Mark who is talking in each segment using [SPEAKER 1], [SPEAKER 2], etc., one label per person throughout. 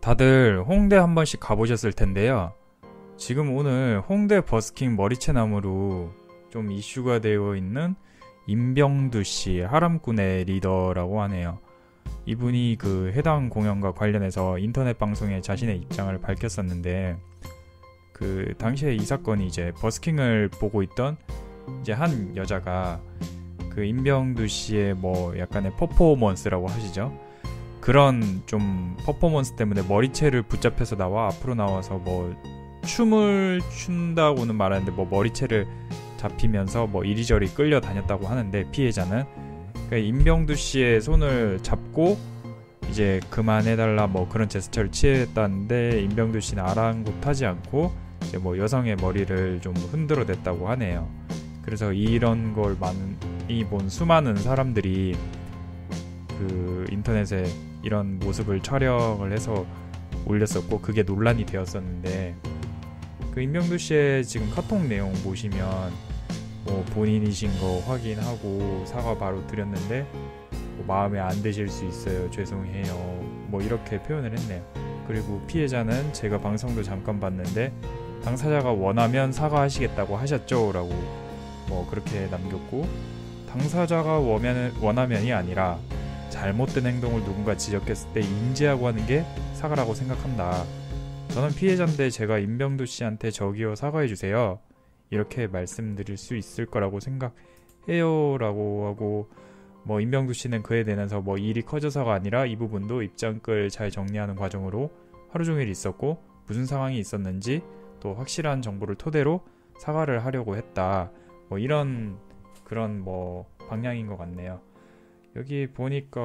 [SPEAKER 1] 다들 홍대 한 번씩 가보셨을 텐데요. 지금 오늘 홍대 버스킹 머리채 나무로 좀 이슈가 되어 있는 임병두 씨, 하람꾼의 리더라고 하네요. 이분이 그 해당 공연과 관련해서 인터넷 방송에 자신의 입장을 밝혔었는데 그 당시에 이 사건이 이제 버스킹을 보고 있던 이제 한 여자가 그 임병두 씨의 뭐 약간의 퍼포먼스라고 하시죠. 그런 좀 퍼포먼스 때문에 머리채를 붙잡혀서 나와 앞으로 나와서 뭐 춤을 춘다고는 말하는데 뭐 머리채를 잡히면서 뭐 이리저리 끌려다녔다고 하는데 피해자는 그러니까 임병두 씨의 손을 잡고 이제 그만해달라 뭐 그런 제스처를 취했다는데 임병두 씨는 아랑곳하지 않고 이제 뭐 여성의 머리를 좀 흔들어댔다고 하네요. 그래서 이런 걸 많이 본 수많은 사람들이 그 인터넷에 이런 모습을 촬영을 해서 올렸었고 그게 논란이 되었었는데 그 임병두 씨의 지금 카톡 내용 보시면 뭐 본인이신 거 확인하고 사과 바로 드렸는데 뭐 마음에 안 드실 수 있어요 죄송해요. 뭐 이렇게 표현을 했네요. 그리고 피해자는 제가 방송도 잠깐 봤는데 당사자가 원하면 사과하시겠다고 하셨죠? 라고 뭐 그렇게 남겼고 당사자가 원하면, 원하면이 아니라 잘못된 행동을 누군가 지적했을 때 인지하고 하는 게 사과라고 생각한다. 저는 피해자인데 제가 임병두 씨한테 저기요 사과해 주세요. 이렇게 말씀드릴 수 있을 거라고 생각해요 라고 하고 뭐 임병두 씨는 그에 대해서 뭐 일이 커져서가 아니라 이 부분도 입장글 잘 정리하는 과정으로 하루 종일 있었고 무슨 상황이 있었는지 또 확실한 정보를 토대로 사과를 하려고 했다. 뭐 이런 그런 뭐 방향인 것 같네요. 여기 보니까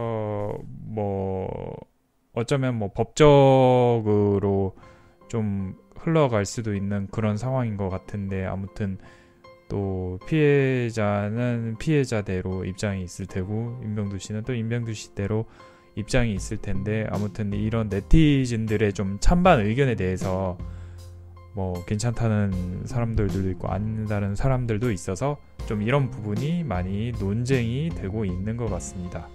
[SPEAKER 1] 뭐 어쩌면 뭐 법적으로 좀 흘러갈 수도 있는 그런 상황인 것 같은데 아무튼 또 피해자는 피해자대로 입장이 있을 테고 임병두 씨는 또 임병두 씨대로 입장이 있을 텐데 아무튼 이런 네티즌들의 좀 찬반 의견에 대해서 뭐 괜찮다는 사람들도 있고 아니다는 사람들도 있어서 좀 이런 부분이 많이 논쟁이 되고 있는 것 같습니다.